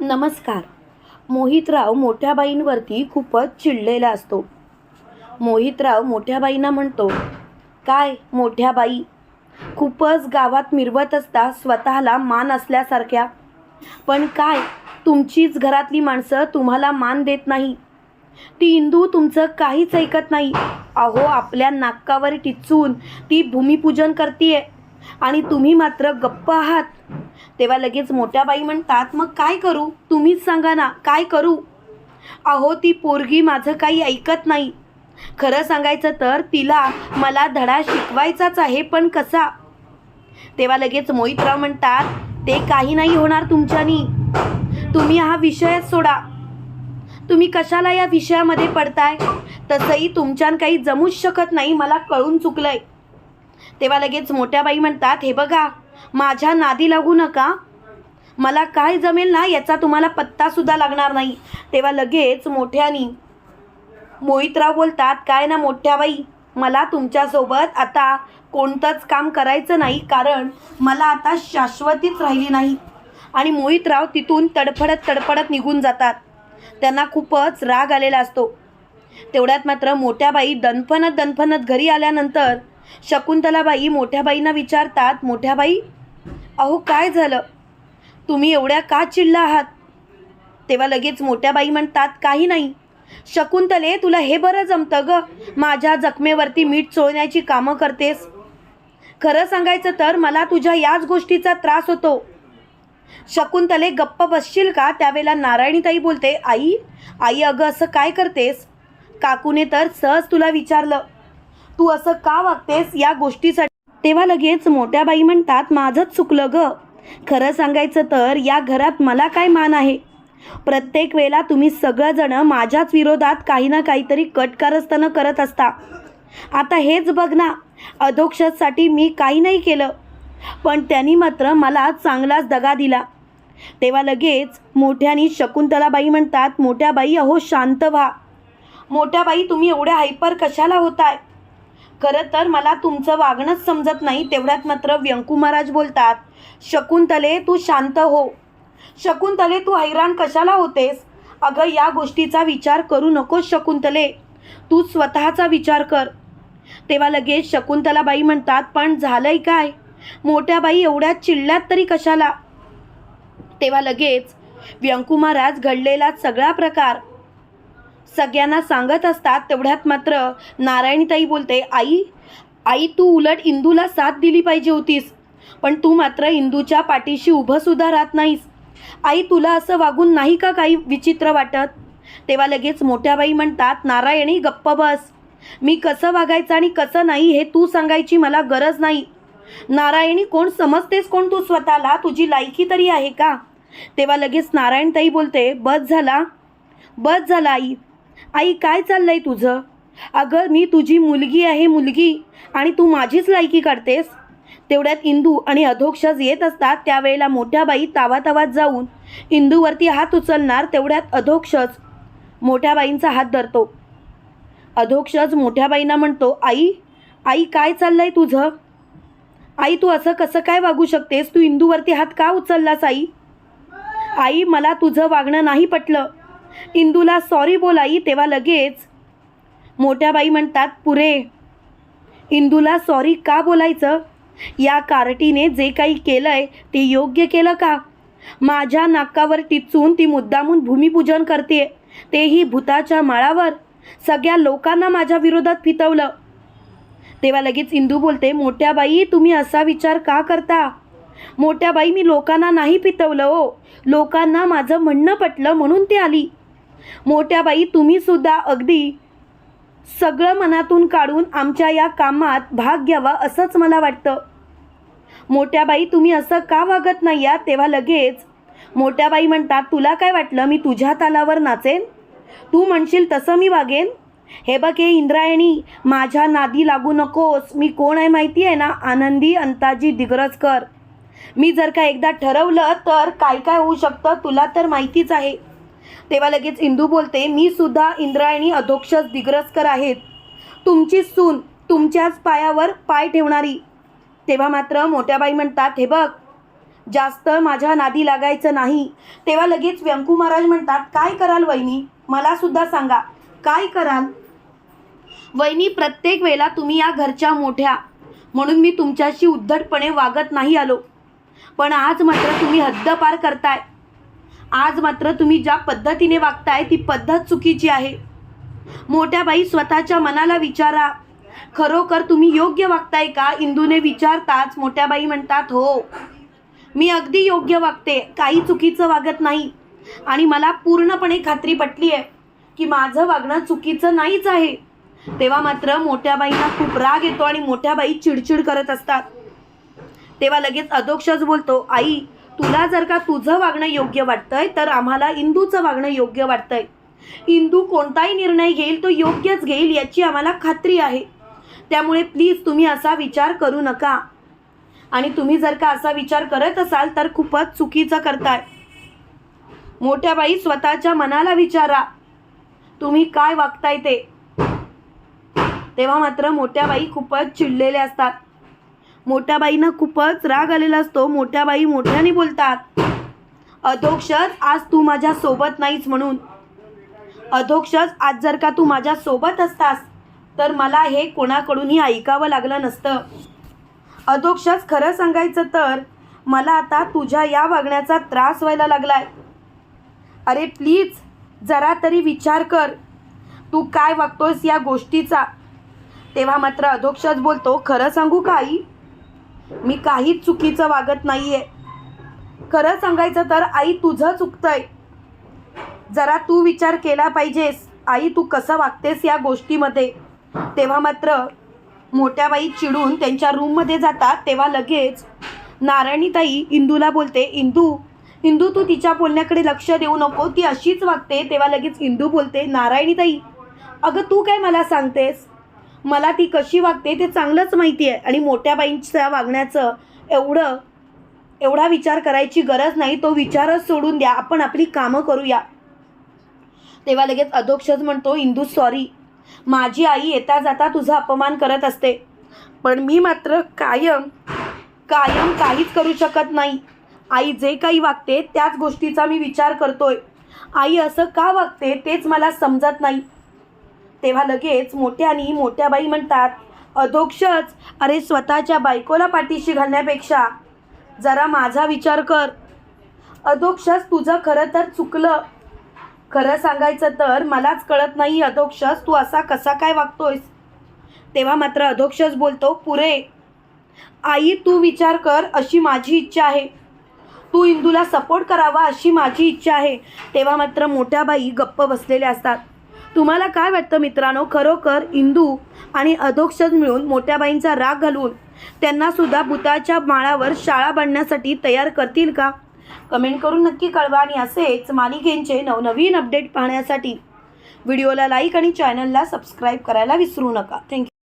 नमस्कार. मोहितराव मोठ्या बाईंवरती खूपच चिडलेला असतो. मोहितराव मोठ्या बाईंना म्हणतो काय मोठ्या बाई खूपच गावात मिरवत असता स्वतःला मान असल्यासारख्या. पण काय तुमचीच घरातली माणसं तुम्हाला मान देत नाही. ती इंदू तुमचं काहीच ऐकत नाही. अहो आपल्या नाकावर टिचून ती भूमिपूजन करतीये. आणि तुम्ही मात्र गप्प आहात. तेव्हा लगेच मोठ्या बाई म्हणतात मग काय करू? तुम्हीच सांगा ना काय करू? अहो ती पोरगी माझं काही ऐकत नाही. खरं सांगायचं तर तिला मला धडा शिकवायचाच आहे पण कसा? तेव्हा लगेच मोहितराव म्हणतात ते काही नाही होणार तुमच्यानी. तुम्ही हा विषयच सोडा. तुम्ही कशाला या विषयामध्ये पडताय? तसंही तुमच्यान काही जमूच शकत नाही मला कळून चुकलंय. तेव्हा लगेच मोठ्या बाई म्हणतात हे बघा माझ्या नादी लागू नका. मला काय जमेल ना याचा तुम्हाला पत्तासुद्धा लागणार नाही. तेव्हा लगेच मोठ्यानी मोहितराव बोलतात काय ना मोठ्या बाई मला तुमच्यासोबत आता कोणतंच काम करायचं नाही कारण मला आता शाश्वतीच राहिली नाही. आणि मोहितराव तिथून तडफडत तडफडत निघून जातात. त्यांना खूपच राग आलेला असतो. तेवढ्यात मात्र मोठ्या बाई दणफणत दणफणत घरी आल्यानंतर शकुंतलाबाई मोठ्याबाईंना विचारतात मोठ्याबाई अहो काय झालं? तुम्ही एवढ्या का चिडला आहात? तेव्हा लगेच मोठ्या बाई म्हणतात काही नाही. शकुंतले तुला हे बरं जमतं ग. माझ्या जखमेवरती मीठ चोळण्याची कामं करतेस. खरं सांगायचं तर मला तुझ्या याच गोष्टीचा त्रास होतो. शकुंतले गप्प बसशील का? त्यावेळेला नारायणीताई बोलते आई आई अगं असं काय करतेस? काकूने तर सहज तुला विचारलं. तू असं का वागतेस या गोष्टीसाठी? तेव्हा लगेच मोठ्या बाई म्हणतात माझंच चुकलं ग. खरं सांगायचं तर या घरात मला काय मान आहे? प्रत्येक वेळेला तुम्ही सगळंजणं माझ्याच विरोधात काही ना काहीतरी कटकारस्थानं करत असता. आता हेच बघ ना अधोक्षसाठी मी काही नाही केलं. पण त्यांनी मात्र मला चांगलाच दगा दिला. तेव्हा लगेच मोठ्यानी शकुंतलाबाई म्हणतात मोठ्या बाई अहो शांत व्हा. मोठ्या बाई तुम्ही एवढ्या हायपर कशाला होताय? खरं तर मला तुमचं वागणंच समजत नाही तेवढ्यात मात्र व्यंकू महाराज बोलतात शकुंतले तू शांत हो. शकुंतले तू हैराण कशाला होतेस? अगं या गोष्टीचा विचार करू नकोस शकुंतले. तू स्वतःचा विचार कर. तेव्हा लगेच शकुंतलाबाई म्हणतात पण झालंय काय? मोठ्या बाई एवढ्या चिडल्यात तरी कशाला? तेव्हा लगेच व्यंकू महाराज घडलेला सगळा प्रकार सगळ्यांना सांगत असतात तेवढ्यात मात्र नारायणीताई बोलते आई आई तू उलट इंदूला साथ दिली पाहिजे होतीस पण तू मात्र इंदूच्या पाठीशी उभं सुद्धा राहत नाहीस. आई तुला असं वागून नाही का काही विचित्र वाटत? तेव्हा लगेच मोठ्या बाई म्हणतात नारायणी गप्प बस. मी कसं वागायचं आणि कसं नाही हे तू सांगायची मला गरज नाही. नारायणी कोण समजतेस कोण तू स्वतःला? तुझी लायकी तरी आहे का? तेव्हा लगेच नारायणताई बोलते बस झाला. बस झाला आई. आई काय चाललंय तुझं? अगं मी तुझी मुलगी आहे मुलगी. आणि तू माझीच लायकी काढतेस तेवढ्यात इंदू आणि अधोक्षज येत असतात त्यावेळेला मोठ्या बाई तावातावात जाऊन इंदूवरती हात उचलणार तेवढ्यात अधोक्षज मोठ्या बाईंचा हात धरतो. अधोक्षज मोठ्या बाईंना म्हणतो आई आई काय चाललंय तुझं? आई तू असं कसं काय वागू शकतेस? तू इंदूवरती हात का उचललास आई? आई मला तुझं वागणं नाही पटलं. इंदूला सॉरी बोलाई तेव्हा लगेच. मोठ्या बाई म्हणतात पुरे. इंदूला सॉरी का बोलायचं? या कार्टीने जे काही केलंय ते योग्य केलं का? माझ्या नाकावर टिचून ती मुद्दामून भूमिपूजन करते. तेही भूताच्या माळावर. सगळ्या लोकांना माझ्या विरोधात फितवलं. तेव्हा लगेच इंदू बोलते मोठ्या बाई तुम्ही असा विचार का करता? मोठ्या बाई मी लोकांना नाही पितवलं हो लोकांना माझं म्हणणं पटलं म्हणून ती आली. मोठ्या बाई तुम्ही सुद्धा अगदी सगळं मनातून काढून आमच्या या कामात भाग घ्यावा असंच मला वाटतं. मोठ्या बाई तुम्ही असं का वागत नाही या तेव्हा लगेच मोठ्या बाई म्हणतात तुला काय वाटलं? मी तुझ्या तालावर नाचेन? तू म्हणशील तसं मी वागेन? हे बघ हे इंद्रायणी माझ्या नादी लागू नकोस. मी कोण आहे माहिती आहे ना? आनंदी अंताजी दिग्रजकर. मी जर का एकदा ठरवलं तर काय काय होऊ शकतं? तुला तर माहितीच आहे. तेव्हा लगेच इंदू बोलते मी सुद्धा इंद्रायणी अधोक्षस दिग्रजकर आहेत. तुमची सून तुमच्याच पायावर पाय ठेवणारी. तेव्हा मात्र मोठ्याबाई म्हणतात हे बघ जास्त माझ्या नादी लागायचं नाही. तेव्हा लगेच व्यंकू महाराज म्हणतात काय कराल वहिनी? मला सुद्धा सांगा. काय कराल? वहिनी प्रत्येक वेळेला तुम्ही या घरच्या मोठ्या म्हणून मी तुमच्याशी उद्धटपणे वागत नाही आलो. पण आज मात्र तुम्ही हद्दपार करताय. आज मात्र तुम्ही ज्या पद्धतीने वागताय ती पद्धत चुकीची आहे. मोठ्या बाई स्वतःच्या मनाला विचारा. खरोखर तुम्ही योग्य वागताय का? इंदूने विचारताच मोठ्या बाई म्हणतात हो. मी अगदी योग्य वागते काही चुकीचं वागत नाही. आणि मला पूर्णपणे खात्री पटली आहे की माझं वागणं चुकीचं नाहीच आहे. तेव्हा मात्र मोठ्या बाईंना खूप राग येतो आणि मोठ्या बाई चिडचिड करत असतात. तेव्हा लगेच अधोक्षच बोलतो आई तुला जर का तुझं वागणं योग्य वाटतंय तर आम्हाला इंदूचं वागणं योग्य वाटतंय. इंदू कोणताही निर्णय घेईल तो योग्यच घेईल याची आम्हाला खात्री आहे. त्यामुळे प्लीज तुम्ही असा विचार करू नका. आणि तुम्ही जर का असा विचार करत असाल तर खूपच चुकीचं करताय. मोठ्या बाई स्वतःच्या मनाला विचारा. तुम्ही काय वागताय ते? तेव्हा मात्र मोठ्या बाई खूपच चिडलेले असतात. मोठ्या बाईंना खूपच राग आलेला असतो. मोठ्या बाई मोठ्याने बोलतात अधोक्षज आज तू माझ्या सोबत नाहीच म्हणून. अधोक्षज आज जर का तू माझ्या सोबत असतास तर मला हे कोणाकडूनही ऐकावं लागलं नसतं. अधोक्षज खरं सांगायचं तर मला आता तुझ्या या वागण्याचा त्रास व्हायला लागलाय. अरे प्लीज जरा तरी विचार कर. तू काय वागतोस या गोष्टीचा? तेव्हा मात्र अधोक्षज बोलतो खरं सांगू का आई? मी काहीच चुकीचं वागत नाहीये. खरं सांगायचं तर आई तुझं चुकतंय जरा तू विचार केला पाहिजेस. आई तू कसं वागतेस या गोष्टीमध्ये? तेव्हा मात्र मोठ्या बाई चिडून त्यांच्या रूममध्ये जातात तेव्हा लगेच नारायणीताई इंदूला बोलते इंदू इंदू तू तिच्या बोलण्याकडे लक्ष देऊ नको ती अशीच वागते. तेव्हा लगेच इंदू बोलते नारायणीताई अगं तू काय मला सांगतेस? मला ती कशी वागते ते चांगलंच माहिती आहे. आणि मोठ्या बाईंच्या वागण्याचं एवढं एवढा विचार करायची गरज नाही. तो विचारच सोडून द्या. आपण आपली कामं करूया. तेव्हा लगेच अधोक्षज म्हणतो इंदू सॉरी माझी आई येता जाता तुझा अपमान करत असते. पण मी मात्र कायम कायम काहीच करू शकत नाही. आई जे काही वागते त्याच गोष्टीचा मी विचार करतोय. आई असं का वागते तेच मला समजत नाही. तेव्हा लगेच मोठ्यानी मोठ्या बाई म्हणतात अधोक्षच अरे स्वतःच्या बायकोला पाठीशी घालण्यापेक्षा. जरा माझा विचार कर. अधोक्षस तुझं खरं तर चुकलं. खरं सांगायचं तर मलाच कळत नाही अधोक्षस तू असा कसा काय वागतोयस? तेव्हा मात्र अधोक्षस बोलतो पुरे आई तू विचार कर अशी माझी इच्छा आहे. तू इंदूला सपोर्ट करावा अशी माझी इच्छा आहे. तेव्हा मात्र मोठ्या बाई गप्प बसलेल्या असतात. तुम्हाला काय वाटतं मित्रांनो? खरोखर इंदू आणि अधोक्षज मिळून मोठ्याबाईंचा राग घालून त्यांनासुद्धा भूताच्या माळावर शाळा बांधण्यासाठी तयार करतील का? कमेंट करून नक्की कळवा आणि असेच मालिकेंचे नवनवीन अपडेट पाहण्यासाठी व्हिडिओला लाईक आणि चॅनलला सबस्क्राईब करायला विसरू नका. थँक्यू